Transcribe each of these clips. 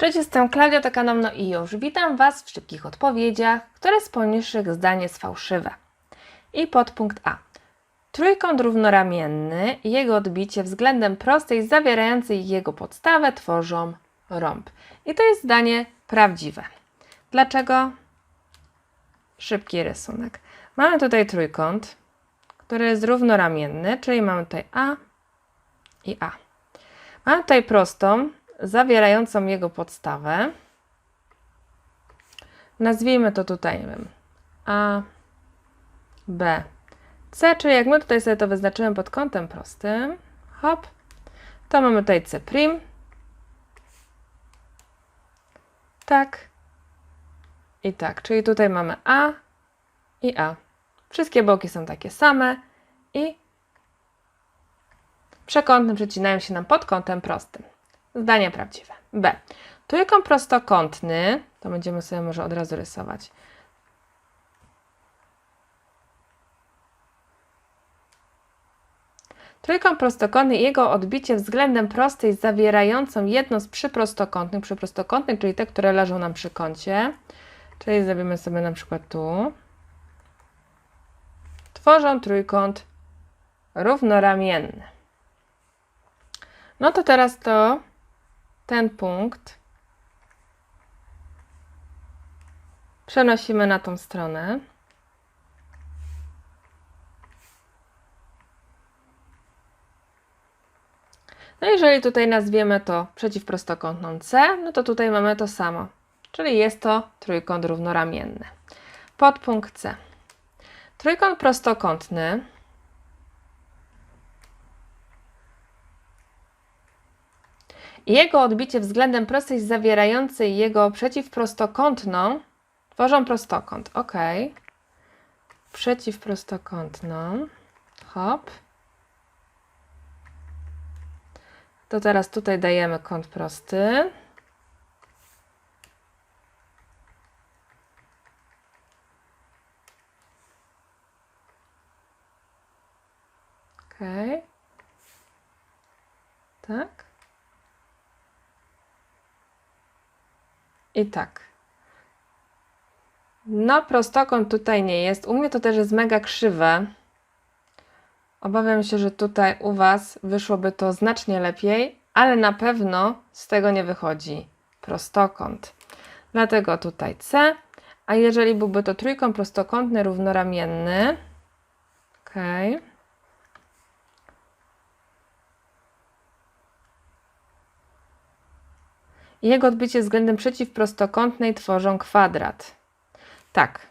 Cześć, jestem Klaudia, to No i już. Witam Was w szybkich odpowiedziach, które z poniższych zdań jest fałszywe. I podpunkt A. Trójkąt równoramienny i jego odbicie względem prostej zawierającej jego podstawę tworzą rąb. I to jest zdanie prawdziwe. Dlaczego? Szybki rysunek. Mamy tutaj trójkąt, który jest równoramienny, czyli mamy tutaj A i A. Mamy tutaj prostą, zawierającą jego podstawę. Nazwijmy to tutaj, nie wiem, A, B, C, czyli jak my tutaj sobie to wyznaczymy pod kątem prostym, hop, to mamy tutaj C', tak i tak, czyli tutaj mamy A i A. Wszystkie boki są takie same i przekątne przecinają się nam pod kątem prostym. Zdanie prawdziwe. B. Trójkąt prostokątny, to będziemy sobie może od razu rysować. Trójkąt prostokątny i jego odbicie względem prostej zawierającą jedno z przyprostokątnych, przyprostokątnych, czyli te, które leżą nam przy kącie, czyli zrobimy sobie na przykład tu, tworzą trójkąt równoramienny. No to teraz to ten punkt przenosimy na tą stronę. No jeżeli tutaj nazwiemy to przeciwprostokątną C, no to tutaj mamy to samo, czyli jest to trójkąt równoramienny. Podpunkt C. Trójkąt prostokątny jego odbicie względem prostej zawierającej jego przeciwprostokątną tworzą prostokąt. Ok. Przeciwprostokątną. Hop. To teraz tutaj dajemy kąt prosty. Ok. Tak. I tak. No, prostokąt tutaj nie jest. U mnie to też jest mega krzywe. Obawiam się, że tutaj u Was wyszłoby to znacznie lepiej, ale na pewno z tego nie wychodzi prostokąt. Dlatego tutaj C. A jeżeli byłby to trójkąt prostokątny równoramienny, ok. i jego odbicie względem przeciwprostokątnej tworzą kwadrat. Tak.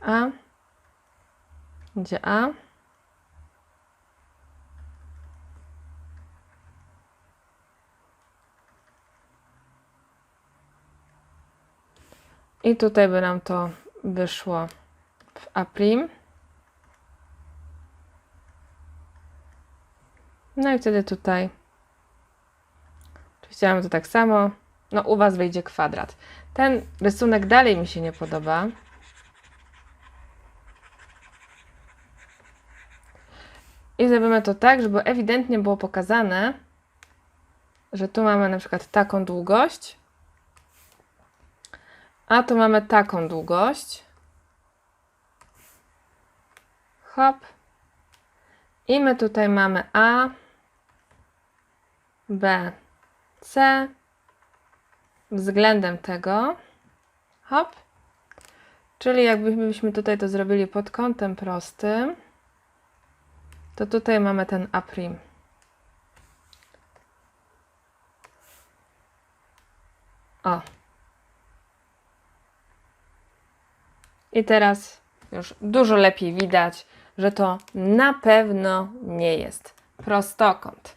A. Gdzie A? I tutaj by nam to wyszło w A'. No i wtedy tutaj Chciałam to tak samo. No, u Was wyjdzie kwadrat. Ten rysunek dalej mi się nie podoba. I zrobimy to tak, żeby ewidentnie było pokazane, że tu mamy na przykład taką długość, a tu mamy taką długość. Hop. I my tutaj mamy A, B, C względem tego. Hop. Czyli jakbyśmy tutaj to zrobili pod kątem prostym, to tutaj mamy ten A'. O. I teraz już dużo lepiej widać, że to na pewno nie jest prostokąt.